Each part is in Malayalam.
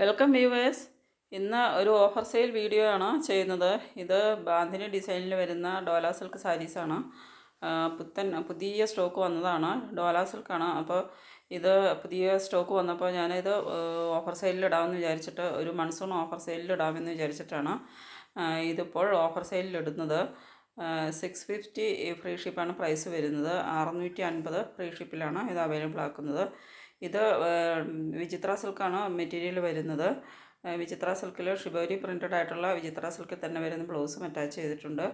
Welcome viewers. ഇന്ന് ഒരു ഓഫർ സെയിൽ വീഡിയോ ആണ് ചെയ്യുന്നത്. ഇത് ബാന്തിനി ഡിസൈനിൽ വരുന്ന ഡോല സിൽക്ക് സാരീസാണ് പുത്തൻ പുതിയ സ്റ്റോക്ക് വന്നതാണ്. ഡോല സിൽക്കാണ്. അപ്പോൾ ഇത് പുതിയ സ്റ്റോക്ക് വന്നപ്പോൾ ഞാനിത് ഓഫർ സെയിലിൽ ഇടാമെന്ന് വിചാരിച്ചിട്ട് ഒരു മൺസൂൺ ഓഫർ സെയിലിൽ ഇടാമെന്ന് വിചാരിച്ചിട്ടാണ് ഇതിപ്പോൾ ഓഫർ സെയിലിൽ ഇടുന്നത്. സിക്സ് ഫിഫ്റ്റി ഫ്രീ ഷിപ്പാണ് പ്രൈസ് വരുന്നത്. അറുന്നൂറ്റി അൻപത് ഫ്രീ ഷിപ്പിലാണ് ഇത് അവൈലബിൾ ആക്കുന്നത്. ഇത് വിചിത്ര സിൽക്കാണ് മെറ്റീരിയൽ വരുന്നത്. വിചിത്ര സിൽക്കിൽ ഷിബോരി പ്രിന്റഡ് ആയിട്ടുള്ള വിചിത്ര സിൽക്കിൽ തന്നെ വരുന്ന ബ്ലൗസും അറ്റാച്ച് ചെയ്തിട്ടുണ്ട്.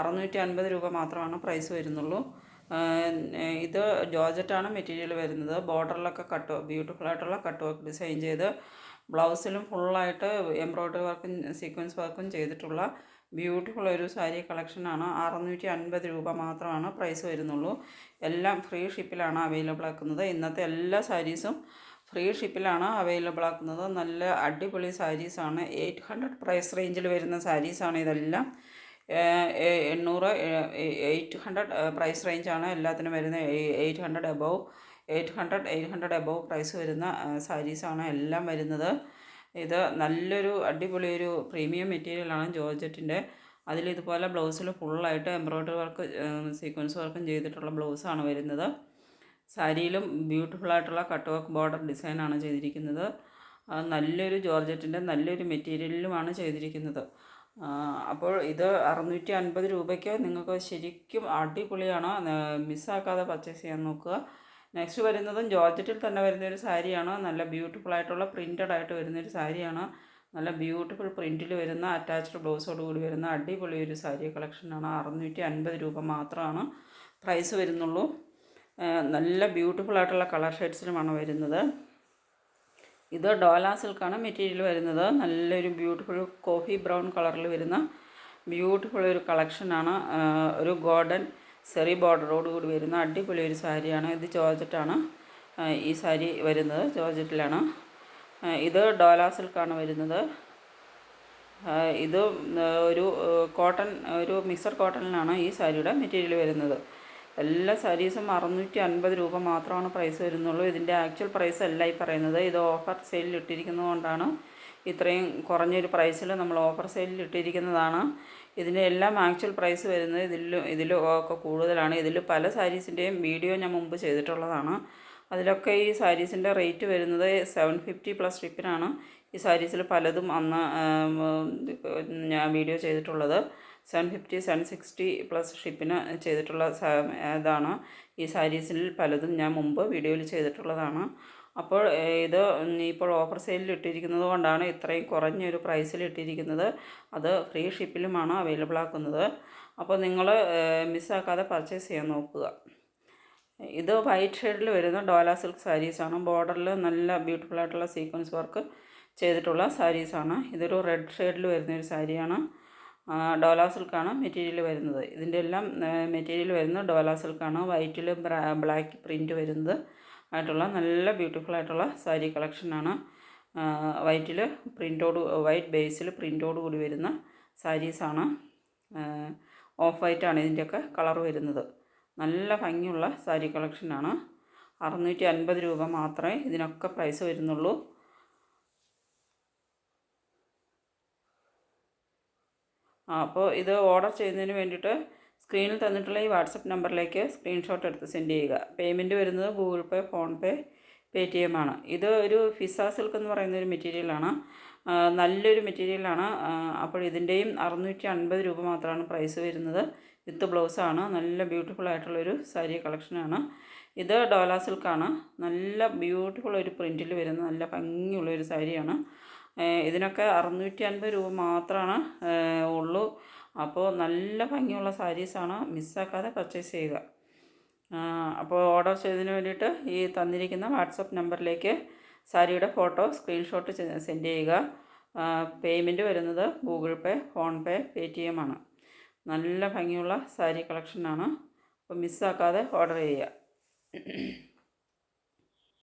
അറുന്നൂറ്റി അൻപത് രൂപ മാത്രമാണ് പ്രൈസ് വരുന്നുള്ളൂ. ഇത് ജോർജറ്റാണ് മെറ്റീരിയൽ വരുന്നത്. ബോർഡറിലൊക്കെ കട്ട് ബ്യൂട്ടിഫുൾ ആയിട്ടുള്ള കട്ട് വർക്ക് ഡിസൈൻ ചെയ്ത് ബ്ലൗസിലും ഫുള്ളായിട്ട് എംബ്രോയ്ഡറി വർക്കും സീക്വൻസ് വർക്കും ചെയ്തിട്ടുള്ള ബ്യൂട്ടിഫുൾ ഒരു സാരി കളക്ഷനാണ്. അറുന്നൂറ്റി അൻപത് രൂപ മാത്രമാണ് പ്രൈസ് വരുന്നുള്ളൂ. എല്ലാം ഫ്രീ ഷിപ്പിലാണ് അവൈലബിൾ ആക്കുന്നത് ഇന്നത്തെ എല്ലാ സാരീസും ഫ്രീ ഷിപ്പിലാണ് അവൈലബിൾ ആക്കുന്നത് നല്ല അടിപൊളി സാരീസാണ്. എയ്റ്റ് ഹൺഡ്രഡ് പ്രൈസ് റേഞ്ചിൽ വരുന്ന സാരീസാണ് ഇതെല്ലാം. എണ്ണൂറ് എയ്റ്റ് ഹൺഡ്രഡ് പ്രൈസ് റേഞ്ചാണ് എല്ലാത്തിനും വരുന്ന eight hundred above eight hundred eight hundred above price വരുന്ന സാരീസാണ് എല്ലാം വരുന്നത്. ഇത് നല്ലൊരു അടിപൊളി ഒരു പ്രീമിയം മെറ്റീരിയലാണ് ജോർജറ്റിന്റെ അതിൽ ഇതുപോലെ ബ്ലൗസിൽ ഫുള്ളായിട്ട് എംബ്രോയ്ഡറി വർക്ക് സീക്വൻസ് വർക്കും ചെയ്തിട്ടുള്ള ബ്ലൗസാണ് വരുന്നത്. സാരിയിലും ബ്യൂട്ടിഫുള്ളായിട്ടുള്ള കട്ട് വർക്ക് ബോർഡർ ഡിസൈനാണ് ചെയ്തിരിക്കുന്നത്. നല്ലൊരു ജോർജറ്റിന്റെ നല്ലൊരു മെറ്റീരിയലിലുമാണ് ചെയ്തിരിക്കുന്നത്. അപ്പോൾ ഇത് അറുന്നൂറ്റി അൻപത് രൂപയ്ക്ക് നിങ്ങൾക്ക് ശരിക്കും അടിപൊളിയാണ്. മിസ്സാക്കാതെ പർച്ചേസ് ചെയ്യാൻ നോക്കുക. നെക്സ്റ്റ് വരുന്നതും ജോർജറ്റിൽ തന്നെ വരുന്ന ഒരു സാരിയാണ്? നല്ല ബ്യൂട്ടിഫുൾ ആയിട്ടുള്ള പ്രിന്റഡ് ആയിട്ട് വരുന്ന ഒരു സാരിയാണ്? നല്ല ബ്യൂട്ടിഫുൾ പ്രിന്റിൽ വരുന്ന അറ്റാച്ച്ഡ് ബ്ലൗസോട് കൂടി വരുന്ന അടിപൊളി ഒരു സാരി കളക്ഷനാണ് അറുന്നൂറ്റി അൻപത് രൂപ മാത്രമാണ് പ്രൈസ് വരുന്നുള്ളൂ. നല്ല ബ്യൂട്ടിഫുൾ ആയിട്ടുള്ള കളർ ഷെയ്ഡ്സിലുമാണ് വരുന്നത്. ഇത് ഡോല സിൽക്കാണ് മെറ്റീരിയൽ വരുന്നത്. നല്ലൊരു ബ്യൂട്ടിഫുൾ കോഫി ബ്രൗൺ കളറിൽ വരുന്ന ബ്യൂട്ടിഫുൾ ഒരു കളക്ഷനാണ് ഒരു ഗോൾഡൻ സെറി ബോർഡറോട് കൂടി വരുന്ന അടിപൊളി ഒരു സാരിയാണ്. ഇത് ജോർജറ്റാണ്. ഈ സാരി വരുന്നത് ജോർജറ്റിലാണ്. ഇത് ഡോലാ സിൽക്കാണ് വരുന്നത്. ഇത് ഒരു കോട്ടൺ ഒരു മിക്സർ കോട്ടണിലാണ് ഈ സാരിയുടെ മെറ്റീരിയൽ വരുന്നത്. എല്ലാ സാരീസും അറുന്നൂറ്റി അൻപത് രൂപ മാത്രമാണ് പ്രൈസ് വരുന്നുള്ളൂ. ഇതിന്റെ ആക്ച്വൽ പ്രൈസ് അല്ല ഈ പറയുന്നത്. ഇത് ഓഫർ സെയിലിൽ ഇട്ടിരിക്കുന്നത് കൊണ്ടാണ്. ഇത്രയും കുറഞ്ഞൊരു പ്രൈസിൽ നമ്മൾ ഓഫർ സെയിലിൽ ഇട്ടിരിക്കുന്നതാണ് ഇതിന്റെ എല്ലാം ആക്ച്വൽ പ്രൈസ് വരുന്നത് ഇതിലും ഇതിലും ഒക്കെ കൂടുതലാണ്. ഇതിൽ പല സാരീസിന്റെയും വീഡിയോ ഞാൻ മുമ്പ് ചെയ്തിട്ടുള്ളതാണ്. അതിലൊക്കെ ഈ സാരീസിന്റെ റേറ്റ് വരുന്നത് സെവൻ ഫിഫ്റ്റി പ്ലസ് ഷിപ്പിനാണ് ഈ സാരീസിൽ പലതും അന്ന് ഞാൻ വീഡിയോ ചെയ്തിട്ടുള്ളത്. Seven fifty seven sixty plus ഷിപ്പിന് ചെയ്തിട്ടുള്ള ഇതാണ് ഈ സാരീസിൽ പലതും ഞാൻ മുമ്പ് വീഡിയോയിൽ ചെയ്തിട്ടുള്ളതാണ്. അപ്പോൾ ഇത് ഇപ്പോൾ ഓഫർ സെയിലിൽ ഇട്ടിരിക്കുന്നത് കൊണ്ടാണ് ഇത്രയും കുറഞ്ഞൊരു പ്രൈസിൽ ഇട്ടിരിക്കുന്നത്. അത് ഫ്രീ ഷിപ്പിലുമാണ് അവൈലബിൾ ആക്കുന്നത്. അപ്പോൾ നിങ്ങൾ മിസ്സാക്കാതെ പർച്ചേസ് ചെയ്യാൻ നോക്കുക. ഇത് വൈറ്റ് ഷെയ്ഡിൽ വരുന്ന ഡോല സിൽക്ക് സാരീസാണ്. ബോർഡറിൽ നല്ല ബ്യൂട്ടിഫുൾ ആയിട്ടുള്ള സീക്വൻസ് വർക്ക് ചെയ്തിട്ടുള്ള സാരീസാണ്. ഇതൊരു റെഡ് ഷെയ്ഡിൽ വരുന്ന ഒരു സാരിയാണ്. ഡോല സിൽക്കാണ് മെറ്റീരിയൽ വരുന്നത്. ഇതിന്റെ എല്ലാം മെറ്റീരിയൽ വരുന്നത് ഡോല സിൽക്കാണ്. വൈറ്റിൽ ബ്ലാക്ക് പ്രിന്റ് വരുന്നത്. ആയിട്ടുള്ള നല്ല ബ്യൂട്ടിഫുൾ ആയിട്ടുള്ള സാരി കളക്ഷനാണ് വൈറ്റിൽ പ്രിന്റോട് വൈറ്റ് ബേസിൽ പ്രിന്റോട് കൂടി വരുന്ന സാരീസാണ് ഓഫ് വൈറ്റാണ് ഇതിന്റെയൊക്കെ കളർ വരുന്നത്. നല്ല ഭംഗിയുള്ള സാരി കളക്ഷനാണ് അറുന്നൂറ്റി അൻപത് രൂപ മാത്രമേ ഇതിനൊക്കെ പ്രൈസ് വരുന്നുള്ളൂ. അപ്പോൾ ഇത് ഓർഡർ ചെയ്യുന്നതിന് വേണ്ടിയിട്ട് സ്ക്രീനിൽ തന്നിട്ടുള്ള ഈ വാട്സപ്പ് നമ്പറിലേക്ക് സ്ക്രീൻഷോട്ട് എടുത്ത് സെൻഡ് ചെയ്യുക. പേയ്മെന്റ് വരുന്നത് Google Pay PhonePe T M ആണ്. ഇത് ഒരു ഫിസ സിൽക്ക് എന്ന് പറയുന്ന ഒരു മെറ്റീരിയലാണ് നല്ലൊരു മെറ്റീരിയലാണ് അപ്പോൾ ഇതിന്റെയും അറുന്നൂറ്റി അൻപത് രൂപ മാത്രമാണ് പ്രൈസ് വരുന്നത്. വിത്ത് ബ്ലൗസാണ് നല്ല ബ്യൂട്ടിഫുൾ ആയിട്ടുള്ളൊരു സാരി കളക്ഷനാണ് ഇത് ഡോല സിൽക്കാണ് നല്ല ബ്യൂട്ടിഫുൾ ഒരു പ്രിന്റിൽ വരുന്ന നല്ല ഭംഗിയുള്ള ഒരു സാരിയാണ്. ഇതിനൊക്കെ അറുന്നൂറ്റി അൻപത് രൂപ മാത്രമാണ് ഉള്ളൂ. അപ്പോൾ നല്ല ഭംഗിയുള്ള സാരീസാണ് മിസ്സാക്കാതെ പർച്ചേസ് ചെയ്യുക. അപ്പോൾ ഓർഡർ ചെയ്തതിന് വേണ്ടിയിട്ട് ഈ തന്നിരിക്കുന്ന വാട്സപ്പ് നമ്പറിലേക്ക് സാരിയുടെ ഫോട്ടോ സ്ക്രീൻഷോട്ട് സെൻഡ് ചെയ്യുക. പേയ്മെന്റ് വരുന്നത് Google Pay PhonePe pay T M ആണ്. നല്ല ഭംഗിയുള്ള സാരി കളക്ഷനാണ് അപ്പോൾ മിസ്സാക്കാതെ ഓർഡർ ചെയ്യുക.